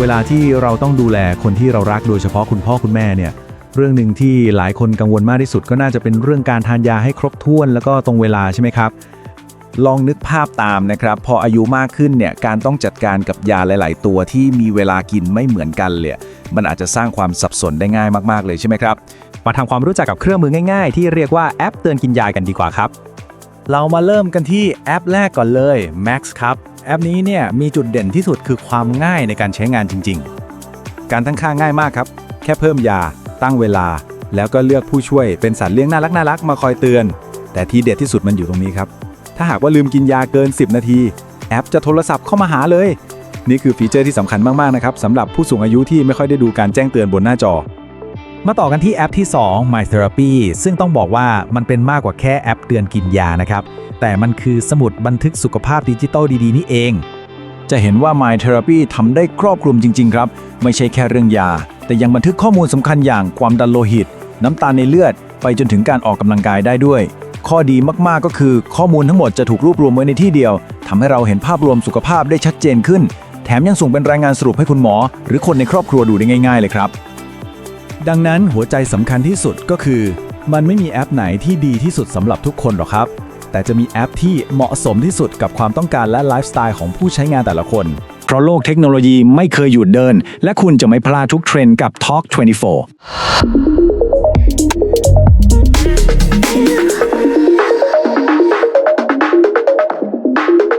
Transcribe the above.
เวลาที่เราต้องดูแลคนที่เรารักโดยเฉพาะคุณพ่อคุณแม่เนี่ย เรื่องหนึ่งที่หลายคนกังวลมากที่สุดก็น่าจะเป็นเรื่องการทานยาให้ครบถ้วนแล้วก็ตรงเวลาใช่ไหมครับ ลองนึกภาพตามนะครับ พออายุมากขึ้นเนี่ยการต้องจัดการกับยาหลาย ๆ ตัวที่มีเวลากินไม่เหมือนกันเลยมันอาจจะสร้างความสับสนได้ง่ายมาก ๆ เลยใช่ไหมครับ มาทำความรู้จักกับเครื่องมือง่าย ๆ ที่เรียกว่าแอปเตือนกินยากันดีกว่าครับ เรามาเริ่มกันที่แอปแรกก่อนเลย Max ครับ แอปนี้เนี่ยมีจุดเด่นที่สุดคือความง่ายในการใช้งานจริง ๆ การตั้งค่าง่ายมากครับ แค่เพิ่มยา ตั้งเวลา แล้วก็เลือกผู้ช่วยเป็นสัตว์เลี้ยงน่ารักน่ารักมาคอยเตือน แต่ที่เด็ดที่สุดมันอยู่ตรงนี้ครับ ถ้าหากว่าลืมกินยาเกิน 10 นาที แอปจะโทรศัพท์เข้ามาหาเลย นี่คือฟีเจอร์ที่สำคัญมากๆนะครับสำหรับผู้สูงอายุที่ไม่ค่อยได้ดูการแจ้งเตือนบนหน้าจอ มาต่อกันที่แอปที่ 2 My Therapy ซึ่งต้องบอกว่ามันเป็นมากกว่าแค่แอปเตือนกินยานะครับ แต่มันคือสมุดบันทึกสุขภาพดิจิตอลดีๆ นี่เอง จะเห็นว่า My Therapy ทำได้ครอบคลุมจริง ๆ ครับ ไม่ใช่แค่เรื่องยา แต่ยังบันทึกข้อมูลสำคัญอย่างความดันโลหิต น้ำตาลในเลือด ไปจนถึงการออกกำลังกายได้ด้วย ข้อดีมากๆก็คือ ข้อมูลทั้งหมดจะถูกรวบรวมไว้ในที่เดียวทำให้เราเห็นภาพรวมสุขภาพได้ชัดเจนขึ้น แถมยังส่งเป็นรายงานสรุปให้คุณหมอ หรือคนในครอบครัวดูได้ง่าย ๆ เลยครับ ดังนั้นหัวใจสำคัญที่สุดก็คือ มันไม่มีแอปไหนที่ดีที่สุดสำหรับทุกคนหรอกครับ แต่จะมีแอปที่เหมาะสมที่สุดกับความต้องการและไลฟ์สไตล์ของผู้ใช้งานแต่ละคน เพราะโลกเทคโนโลยีไม่เคยหยุดเดิน และคุณจะไม่พลาดทุกเทรนด์กับ Talk 24